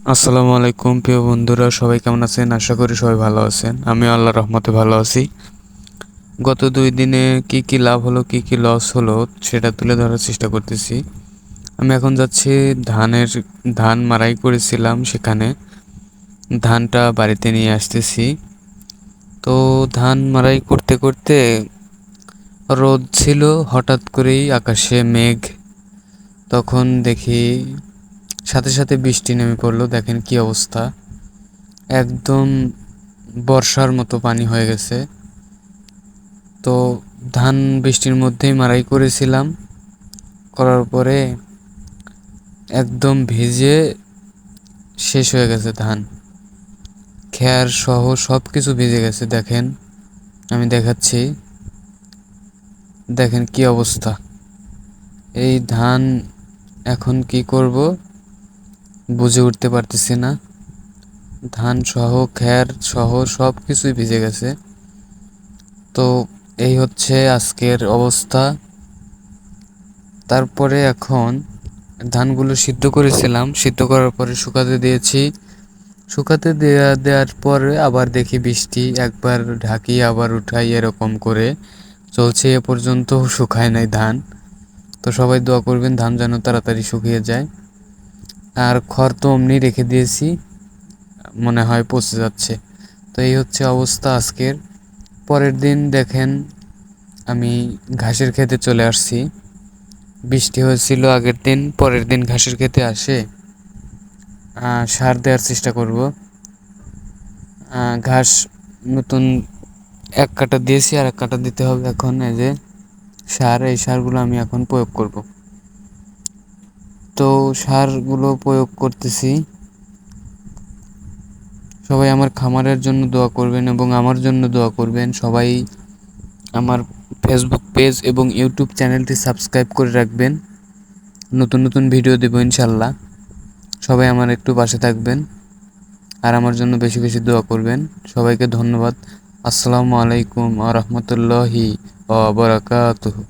আসসালামু আলাইকুম, প্রিয় বন্ধুরা, সবাই কেমন আছেন? আশা করি সবাই ভালো আছেন। আমি আল্লাহ রহমতে ভালো আছি। গত দুই দিনে কি কি লাভ হলো, কি কি লস হলো, সেটা তুলে ধরার চেষ্টা করতেছি। আমি এখন যাচ্ছি ধানের, ধান মারাই করেছিলাম সেখানে। ধানটা বাড়িতে নিয়ে আসতেছি। তো ধান মারাই করতে করতে রোদ ছিল, হঠাৎ করেই আকাশে মেঘ। তখন দেখি সাথে সাথে বৃষ্টি নেমে পড়ল, দেখেন কি অবস্থা। একদম বর্ষার মতো পানি হয়ে গেছে। তো ধান বৃষ্টির মধ্যেই মারাই করেছিলাম। করার পরে একদম ভিজে শেষ হয়ে গেছে ধান। খেয়ার সহ সব কিছু ভিজে গেছে, দেখেন। আমি দেখাচ্ছি। দেখেন কি অবস্থা। এই ধান এখন কি করব? বুঝে উঠতে পারতেছি না। ধান সহ খ্যার সহ সব কিছুই ভিজে গেছে। তো এই হচ্ছে আজকের অবস্থা। তারপরে এখন ধানগুলো সিদ্ধ করেছিলাম। সিদ্ধ করার পরে শুকাতে দিয়েছি। শুকাতে দেওয়া দেওয়ার পরে আবার দেখি বৃষ্টি একবার ঢাকি, আবার উঠাই এরকম করে। চলছে এ পর্যন্ত, শুকায় নাই ধান। তো সবাই দোয়া করবেন ধান যেন তাড়াতাড়ি শুকিয়ে যায়। আর খড় তো অমনি রেখে দিয়েছি, মনে হয় পচে যাচ্ছে। তো এই হচ্ছে অবস্থা আজকের। পরের দিন দেখেন আমি ঘাসের খেতে চলে আসছি। বৃষ্টি হয়েছিল আগের দিন, পরের দিন ঘাসের খেতে আসে। সার দেওয়ার চেষ্টা করব। ঘাস নতুন এক কাটা দিয়েছি আর এক কাটা দিতে হবে এখন। এই যে সার, এই সারগুলো আমি এখন প্রয়োগ করব। তো সারগুলো প্রয়োগ করতেছি। সবাই আমার খামারের জন্য দোয়া করবেন এবং আমার জন্য দোয়া করবেন। সবাই আমার ফেসবুক পেজ এবং ইউটিউব চ্যানেলটি সাবস্ক্রাইব করে রাখবেন। নতুন নতুন ভিডিও দেবো ইনশাল্লাহ। সবাই আমার একটু পাশে থাকবেন আর আমার জন্য বেশি বেশি দোয়া করবেন। সবাইকে ধন্যবাদ। আসসালামু আলাইকুম আ রহমতুল্লাহি বারাকাতুহু।